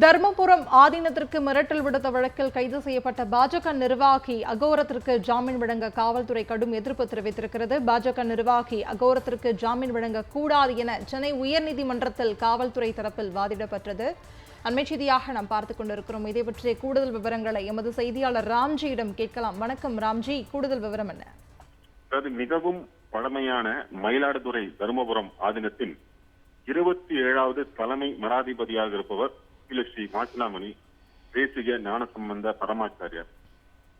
தர்மபுரம் ஆதீனத்திற்கு மிரட்டல் விடுத்த வழக்கில் கைது செய்யப்பட்ட பாஜக நிர்வாகி அகோரத்திற்கு ஜாமீன் வழங்க காவல்துறை கடும் எதிர்ப்பு தெரிவித்திருக்கிறது. பாஜக நிர்வாகி அகோரத்திற்கு ஜாமீன் வழங்க கூடாது என சென்னை உயர்நீதிமன்றத்தில் காவல்துறை தரப்பில் வாதிடப்பட்டது. அண்மை செய்தியாக நாம் பார்த்துக் கொண்டிருக்கிறோம். இதை பற்றிய கூடுதல் விவரங்களை எமது செய்தியாளர் ராம்ஜியிடம் கேட்கலாம். வணக்கம் ராம்ஜி கூடுதல் விவரம் என்ன? அதாவது மிகவும் பழமையான மயிலாடுதுறை தருமபுரம் ஆதீனத்தில் இருபத்தி ஏழாவது தலைமை மராதிபதியாக இருப்பவர் கீழ ஸ்ரீ மாசிலாமணி தேசிக ஞானசம்பந்த பரமாச்சாரியார்.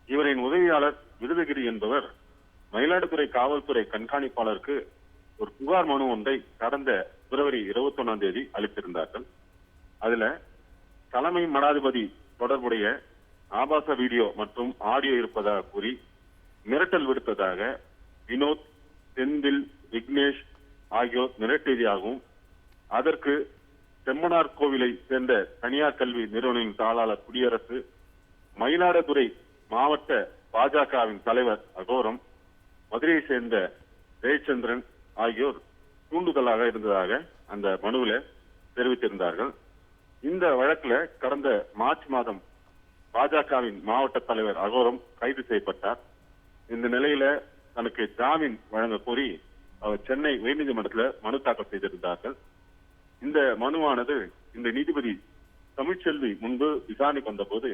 இவரின் உதவியாளர் விருதகிரி என்பவர் மயிலாடுதுறை காவல்துறை கண்காணிப்பாளருக்கு ஒரு புகார் மனு ஒன்றை கடந்த பிப்ரவரி இருபத்தி ஒன்னாம் தேதி அளித்திருந்தார்கள். அதுல தலைமை மடாதிபதி தொடர்புடைய ஆபாச வீடியோ மற்றும் ஆடியோ இருப்பதாக கூறி மிரட்டல் விடுத்ததாக வினோத் செந்தில் விக்னேஷ் ஆகியோர் மிரட்டியதாகவும் அதற்கு செம்மனார் கோவிலை சேர்ந்த தனியார் கல்வி நிறுவனின் தாளாளர் குடியரசு மயிலாடுதுறை மாவட்ட பாஜகவின் தலைவர் அகோரம் மதுரையை சேர்ந்த ஜெயச்சந்திரன் ஆகியோர் தூண்டுதலாக இருந்ததாக அந்த மனுவில தெரிவித்திருந்தார்கள். இந்த வழக்குல கடந்த மார்ச் மாதம் பாஜகவின் மாவட்ட தலைவர் அகோரம் கைது செய்யப்பட்டார். இந்த நிலையில தனக்கு ஜாமீன் வழங்க கோரி அவர் சென்னை உயர்நீதிமன்றத்தில் மனு தாக்கல் செய்திருந்தார்கள். இந்த மனுவானது இந்த நீதிபதி தமிழ்ச்செல்வி முன்பு விசாரணைக்கு வந்தபோது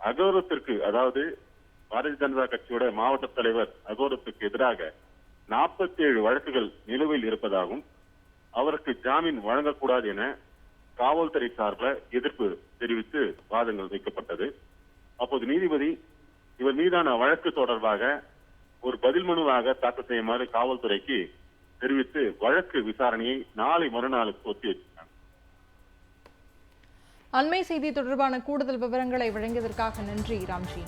அகோரத்திற்கு அதாவது பாரதிய ஜனதா கட்சியோட மாவட்ட தலைவர் அகோரத்துக்கு எதிராக நாற்பத்தி ஏழு வழக்குகள் நிலுவையில் இருப்பதாகவும் அவருக்கு ஜாமீன் வழங்கக்கூடாது என காவல்துறை சார்பில் எதிர்ப்பு தெரிவித்து வாதங்கள் வைக்கப்பட்டது. அப்போது நீதிபதி இவர் மீதான வழக்கு தொடர்பாக ஒரு பதில் மனுவாக தாக்கல் செய்யுமாறு காவல்துறைக்கு தெரிவித்து வழக்கு விசாரணையை நாளை மறுநாளுக்கு ஒத்திவைத்தார் அண்மை செய்தி தொடர்பான கூடுதல் விவரங்களை வழங்கியதற்காக நன்றி ராம்ஜி.